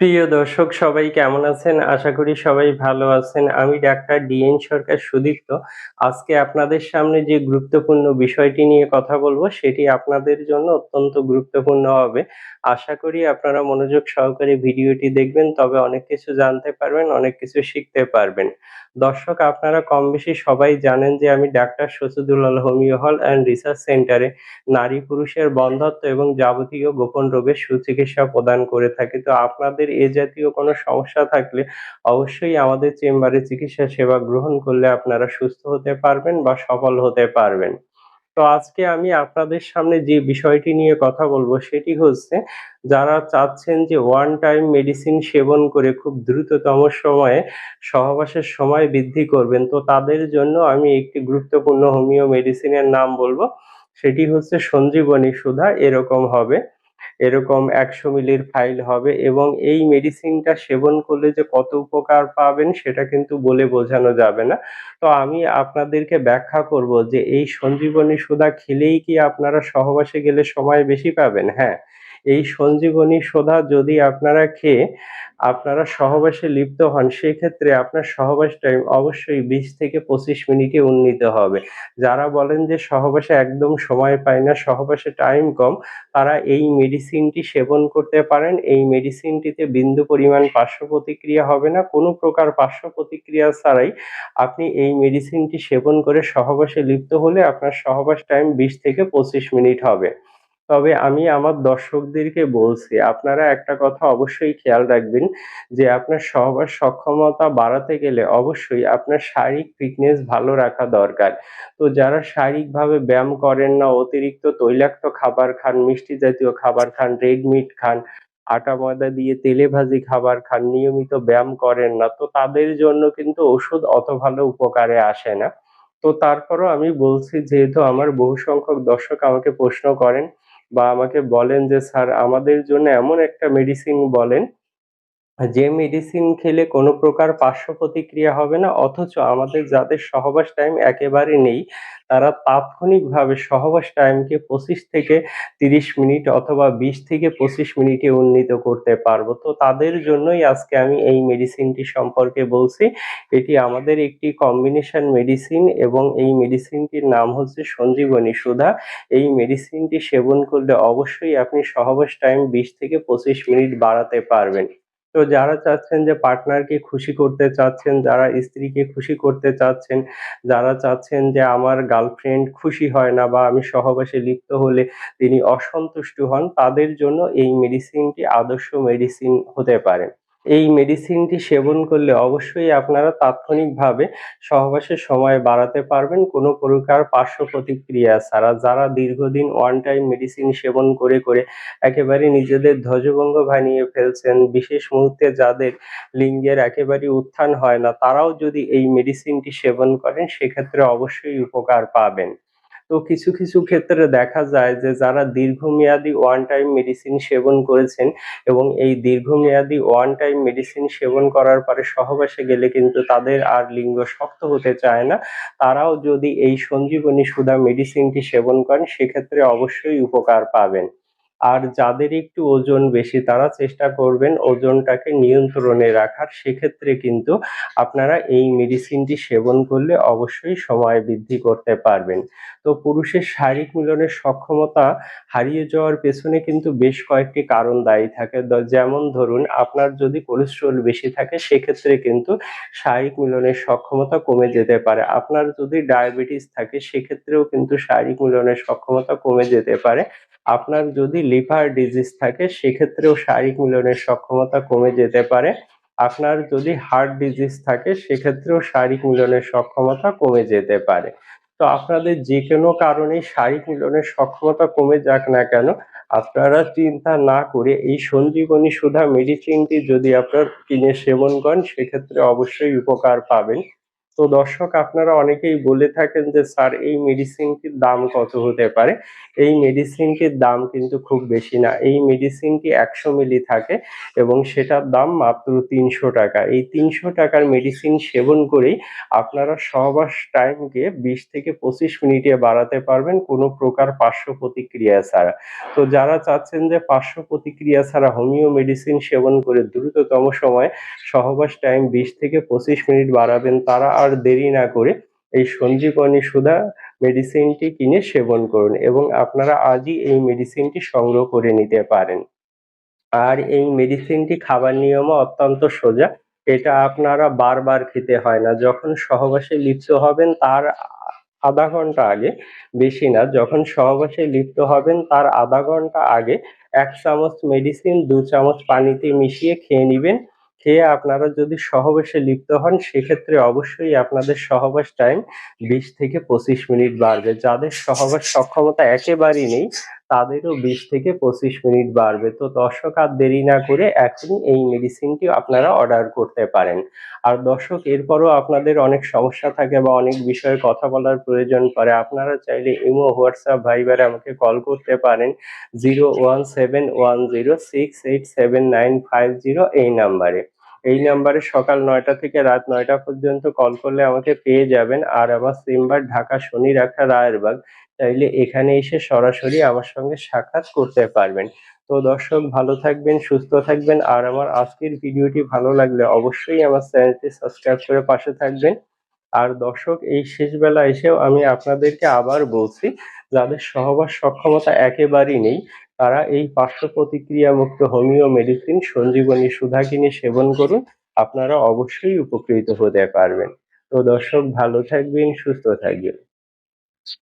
প্রিয় দর্শক সবাই কেমন আছেন? আশা করি সবাই ভালো আছেন। আমি ডাক্তার ডিএন সরকার সুদীপ্ত। আজকে আপনাদের সামনে যে গুরুত্বপূর্ণ বিষয়টি নিয়ে কথা বলব সেটি আপনাদের জন্য অত্যন্ত গুরুত্বপূর্ণ হবে। আশা করি আপনারা মনোযোগ সহকারে ভিডিওটি দেখবেন তবে অনেক কিছু জানতে পারবেন, অনেক কিছু শিখতে পারবেন। দর্শক আপনারা কম বেশি সবাই জানেন যে আমি doctor Shahidullah homeo hall and research সেন্টারে নারী পুরুষের বন্ধত্ব এবং যাবতীয় গোপন রোগের সুচিকিৎসা প্রদান করে থাকি। তো আপনাদের এ জাতীয় কোনো সমস্যা থাকলে অবশ্যই আমাদের চেম্বারে চিকিৎসা সেবা গ্রহণ করলে আপনারা সুস্থ হতে পারবেন বা সফল হতে পারবেন। তো আজকে আমি আপনাদের সামনে যে বিষয়টি নিয়ে কথা বলব সেটি হচ্ছে, যারা চাচ্ছেন যে ওয়ান টাইম মেডিসিন সেবন করে খুব দ্রুততম সময়ে সহবাসের সময় বৃদ্ধি করবেন, তো তাদের জন্য আমি একটি গুরুত্বপূর্ণ হোমিও মেডিসিনের নাম বলব সেটি হচ্ছে সঞ্জীবনী সুধা, এরকম হবে এরকম ১০০ মিলির ফাইল হবে এবং এই মেডিসিনটা সেবন করলে যে কত উপকার পাবেন সেটা কিন্তু বলে বোঝানো যাবে না। তো আমি আপনাদেরকে ব্যাখ্যা করব যে এই সঞ্জীবনী সুদা খেলেই কি আপনারা সহবাসে গেলে সময় বেশি পাবেন? হ্যাঁ, এই সঞ্জীবনী সোধা যদি আপনারা খেয়ে আপনারা সহবাসে লিপ্ত হন সেক্ষেত্রে আপনার সহবাস টাইম অবশ্যই ২০ থেকে ২৫ মিনিটে উন্নীত হবে। যারা বলেন যে সহবাসে একদম সময় পায় না, সহবাসে টাইম কম, তারা এই মেডিসিনটি সেবন করতে পারেন। এই মেডিসিনটিতে বিন্দু পরিমাণ পার্শ্ব প্রতিক্রিয়া হবে না। কোনো প্রকার পার্শ্ব প্রতিক্রিয়া ছাড়াই আপনি এই মেডিসিনটি সেবন করে সহবাসে লিপ্ত হলে আপনার সহবাস টাইম ২০ থেকে ২৫ মিনিট হবে। তবে আমি আমার দর্শকদেরকে বলছি, আপনারা একটা কথা অবশ্যই খেয়াল রাখবেন যে আপনার সহবাস সক্ষমতা বাড়াতে গেলে অবশ্যই আপনার শারীরিক ফিটনেস ভালো রাখা দরকার। তো যারা শারীরিকভাবে ব্যায়াম করেন না, অতিরিক্ত তৈলাক্ত খাবার খান, মিষ্টি জাতীয় খাবার খান, রেড মিট খান, আটা ময়দা দিয়ে তেলেভাজি খাবার খান, নিয়মিত ব্যায়াম করেন না, তো তাদের জন্য কিন্তু ওষুধ অত ভালো উপকারে আসে না। তো তারপরও আমি বলছি যেহেতু আমার বহু সংখ্যক দর্শক আমাকে প্রশ্ন করেন বা আমাকে বলেন যে, "স্যার আমাদের জন্য এমন একটা মেডিসিন বলেন" যে মেডিসিন খেলে কোনো প্রকার পার্শ্ব প্রতিক্রিয়া হবে না অথচ আমাদের যাদের সহবাস টাইম একেবারে নেই, তারা তাৎক্ষণিকভাবে সহবাস টাইমকে ২৫ থেকে ৩০ মিনিট অথবা ২০ থেকে ২৫ মিনিটে উন্নীত করতে পারব। তো তাদের জন্যই আজকে আমি এই মেডিসিনটি সম্পর্কে বলছি। এটি আমাদের একটি কম্বিনেশন মেডিসিন এবং এই মেডিসিনটির নাম হচ্ছে সঞ্জীবনী সুধা। এই মেডিসিনটি সেবন করলে অবশ্যই আপনি সহবাস টাইম ২০ থেকে ২৫ মিনিট বাড়াতে পারবেন। তো যারা চাচ্ছেন যে পার্টনারকে খুশি করতে চাচ্ছেন, যারা স্ত্রীকে খুশি করতে চাচ্ছেন, যারা চাচ্ছেন যে আমার গার্লফ্রেন্ড খুশি হয় না বা আমি সহবাসে লিপ্ত হলে তিনি অসন্তুষ্ট হন, তাদের জন্য এই মেডিসিনটি আদর্শ মেডিসিন হতে পারে। এই মেডিসিনটি সেবন করলে অবশ্যই আপনারা তাৎক্ষণিকভাবে সহবাসের সময় বাড়াতে পারবেন কোনো প্রকার পার্শ্ব প্রতিক্রিয়া ছাড়া। যারা দীর্ঘদিন ওয়ান টাইম মেডিসিন সেবন করে, করে একেবারে নিজেদের ধ্বজভঙ্গ বানিয়ে ফেলছেন, বিশেষ মুহূর্তে যাদের লিঙ্গের একেবারে উত্থান হয় না, তারাও যদি এই মেডিসিনটি সেবন করেন সেক্ষেত্রে অবশ্যই উপকার পাবেন। তো কিছু, কিছু ক্ষেত্রে দেখা যায় যে যারা দীর্ঘমেয়াদী ওয়ান টাইম মেডিসিন সেবন করেছেন এবং এই দীর্ঘমেয়াদী ওয়ান টাইম মেডিসিন সেবন করার পরে সহবাসে গেলে কিন্তু তাদের আর লিঙ্গ শক্ত হতে চায় না। তারাও যদি এই সঞ্জীবনী সুধা মেডিসিনটি সেবন করেন সেক্ষেত্রে অবশ্যই উপকার পাবেন। আর যাদের একটু ওজন বেশি, তারা চেষ্টা করবেন ওজনটাকে নিয়ন্ত্রণে রাখার। সেক্ষেত্রে কিন্তু আপনারা এই মেডিসিনটি সেবন করলে অবশ্যই সময় বৃদ্ধি করতে পারবেন। তো পুরুষের শারীরিক মিলনের সক্ষমতা হারিয়ে যাওয়ার পেছনে কিন্তু বেশ কয়েকটি কারণ দায়ী থাকে। যেমন ধরুন, আপনার যদি কোলেস্টেরল বেশি থাকে, সেক্ষেত্রে কিন্তু শারীরিক মিলনের সক্ষমতা কমে যেতে পারে। আপনার যদি ডায়াবেটিস থাকে, সেক্ষেত্রেও কিন্তু শারীরিক মিলনের সক্ষমতা কমে যেতে পারে। আপনার যদি লিভার ডিজিজ থাকে সেক্ষেত্রেও শারীরিক মিলনের সক্ষমতা কমে যেতে পারে। আপনার যদি হার্ট ডিজিজ থাকে সেক্ষেত্রেও শারীরিক মিলনের সক্ষমতা কমে যেতে পারে। তো আপনাদের যেকোনো কারণে শারীরিক মিলনের সক্ষমতা কমে যাক না কেন, আপনারা চিন্তা না করে এই সঞ্জীবনী সুধা মেডিসিনটি যদি আপনার কিনে সেবন করেন সেক্ষেত্রে অবশ্যই উপকার পাবেন। তো দর্শক, আপনারা অনেকেই বলে থাকেন যে, স্যার, এই মেডিসিনটির দাম কত হতে পারে? এই মেডিসিনটির দাম কিন্তু খুব বেশি না। এই মেডিসিনটি একশো মিলি থাকে এবং সেটার দাম মাত্র তিনশো টাকা। এই তিনশো টাকার মেডিসিন সেবন করেই আপনারা সহবাস টাইমকে বিশ থেকে পঁচিশ মিনিটে বাড়াতে পারবেন কোনো প্রকার পার্শ্ব প্রতিক্রিয়া ছাড়া। তো যারা চাচ্ছেন যে, পার্শ্ব প্রতিক্রিয়া ছাড়া হোমিও মেডিসিন সেবন করে দ্রুততম সময়ে সহবাস টাইম বিশ থেকে পঁচিশ মিনিট বাড়াবেন, তারা আর দেরি না করে এই সঞ্জীবনী সুধা মেডিসিনটি কিনে সেবন করুন এবং আপনারা আজই এই মেডিসিনটি সংগ্রহ করে নিতে পারেন। আর এই মেডিসিনটি খাবার নিয়মও অত্যন্ত সোজা। এটা আপনারা বারবার খেতে হয় না। যখন সহবাসে লিপ্ত হবেন, তার আধা ঘণ্টা আগে, বেশি না, যখন সহবাসে লিপ্ত হবেন, তার আধা ঘণ্টা আগে এক চামচ মেডিসিন দু চামচ পানিতে মিশিয়ে খেয়ে নেবেন। খেয়ে আপনারা যদি সহবাসে লিপ্ত হন, সেক্ষেত্রে অবশ্যই আপনাদের সহবাস টাইম বিশ থেকে পঁচিশ মিনিট বাড়বে। যাদের সহবাস সক্ষমতা একেবারেই নেই তাদেরও বিশ থেকে পঁচিশ মিনিট বাড়বে। তো দর্শক আর দেরি না করে এখনই এই মেডিসিনটি আপনারা অর্ডার করতে পারেন। আর দর্শক, এরপরও আপনাদের অনেক সমস্যা থাকে বা অনেক বিষয়ে কথা বলার প্রয়োজন পড়ে, আপনারা চাইলে ইমো, হোয়াটসঅ্যাপ, ভাইবারে আমাকে কল করতে পারেন। Zero one seven one zero six eight seven nine five zero এই নাম্বারে। এই নাম্বারে সকাল নয়টা থেকে রাত নয়টা পর্যন্ত কল করলে আমাকে পেয়ে যাবেন। আর আমার চেম্বার ঢাকা শনি রাখা রায়েরবাগ। চাইলে এখানে এসে সরাসরি আমার সঙ্গে সাক্ষাৎ করতে পারবেন। তো দর্শক, ভালো থাকবেন, সুস্থ থাকবেন। আর আমার আজকের ভিডিওটি ভালো লাগলে অবশ্যই আমার চ্যানেলটি সাবস্ক্রাইব করে পাশে থাকবেন। আর দর্শক, এই শেষ বেলা এসেও আমি আপনাদেরকে আবার বলছি, যাদের সহবাস সক্ষমতা একেবারেই নেই তারা এই পার্শ্ব প্রতিক্রিয়া মুক্ত হোমিও মেডিসিন সঞ্জীবনী সুধা কিনে সেবন করুন। আপনারা অবশ্যই উপকৃত হতে পারবেন। তো দর্শক, ভালো থাকবেন, সুস্থ থাকবেন।